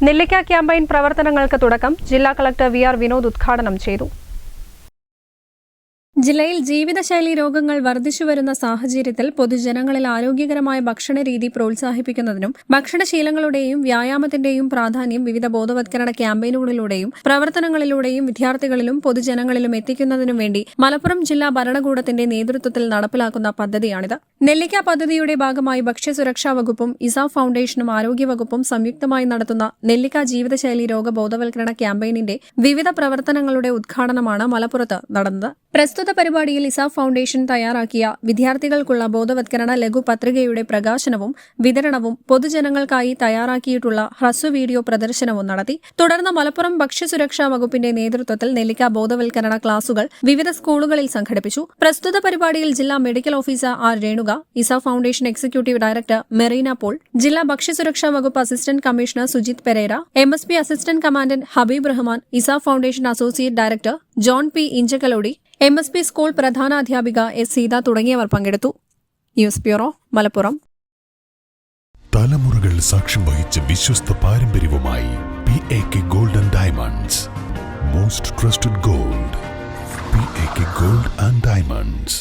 നെല്ലിക്ക ക്യാമ്പയിൻ പ്രവർത്തനങ്ങൾക്ക് തുടക്കം ജില്ലാ കളക്ടർ വി ആർ വിനോദ് ഉദ്ഘാടനം ചെയ്തു ജില്ലയിൽ ജീവിതശൈലി രോഗങ്ങൾ വർദ്ധിച്ചുവരുന്ന സാഹചര്യത്തിൽ പൊതുജനങ്ങളിൽ ആരോഗ്യകരമായ ഭക്ഷണ രീതി പ്രോത്സാഹിപ്പിക്കുന്നതിനും ഭക്ഷണശീലങ്ങളുടെയും വ്യായാമത്തിന്റെയും പ്രാധാന്യം വിവിധ ബോധവത്കരണ ക്യാമ്പയിനുകളിലൂടെയും പ്രവർത്തനങ്ങളിലൂടെയും വിദ്യാർത്ഥികളിലും പൊതുജനങ്ങളിലും എത്തിക്കുന്നതിനും വേണ്ടി മലപ്പുറം ജില്ലാ ഭരണകൂടത്തിന്റെ നേതൃത്വത്തിൽ നടപ്പിലാക്കുന്ന പദ്ധതിയാണിത്. നെല്ലിക്ക പദ്ധതിയുടെ ഭാഗമായി ഭക്ഷ്യസുരക്ഷാ വകുപ്പും ഇസാ ഫൗണ്ടേഷനും ആരോഗ്യവകുപ്പും സംയുക്തമായി നടത്തുന്ന നെല്ലിക്ക ജീവിതശൈലി രോഗ ബോധവൽക്കരണ ക്യാമ്പയിനിന്റെ വിവിധ പ്രവർത്തനങ്ങളുടെ ഉദ്ഘാടനമാണ് മലപ്പുറത്ത് നടന്നത്. പ്രസ്തുത പരിപാടിയിൽ ഇസ ഫൗണ്ടേഷൻ തയ്യാറാക്കിയ വിദ്യാർത്ഥികൾക്കുള്ള ബോധവത്കരണ ലഘു പത്രികയുടെ പ്രകാശനവും വിതരണവും പൊതുജനങ്ങൾക്കായി തയ്യാറാക്കിയിട്ടുള്ള ഹ്രസ്വ വീഡിയോ പ്രദർശനവും നടത്തി. തുടർന്ന് മലപ്പുറം ഭക്ഷ്യസുരക്ഷാ വകുപ്പിന്റെ നേതൃത്വത്തിൽ നെല്ലിക്ക ബോധവൽക്കരണ ക്ലാസുകൾ വിവിധ സ്കൂളുകളിൽ സംഘടിപ്പിച്ചു. പ്രസ്തുത പരിപാടിയിൽ ജില്ലാ medical officer R Renuka Isa foundation executive director Merina Paul ജില്ലാ ഭക്ഷ്യസുരക്ഷാ വകുപ്പ് assistant commissioner Sujith Pereira M S P assistant commandant Habeeb Rahman Isa foundation associate director John P Inchakkalodi M S P school പ്രധാനാധ്യാപിക S Seetha തുടങ്ങിയവർ പങ്കെടുത്തു. News bureau Malappuram. തലമുറകൾ സാക്ഷ്യം വഹിച്ച വിശ്വസ്ത പാരമ്പര്യവുമായി P A K golden diamonds most trusted gold P A K gold and diamonds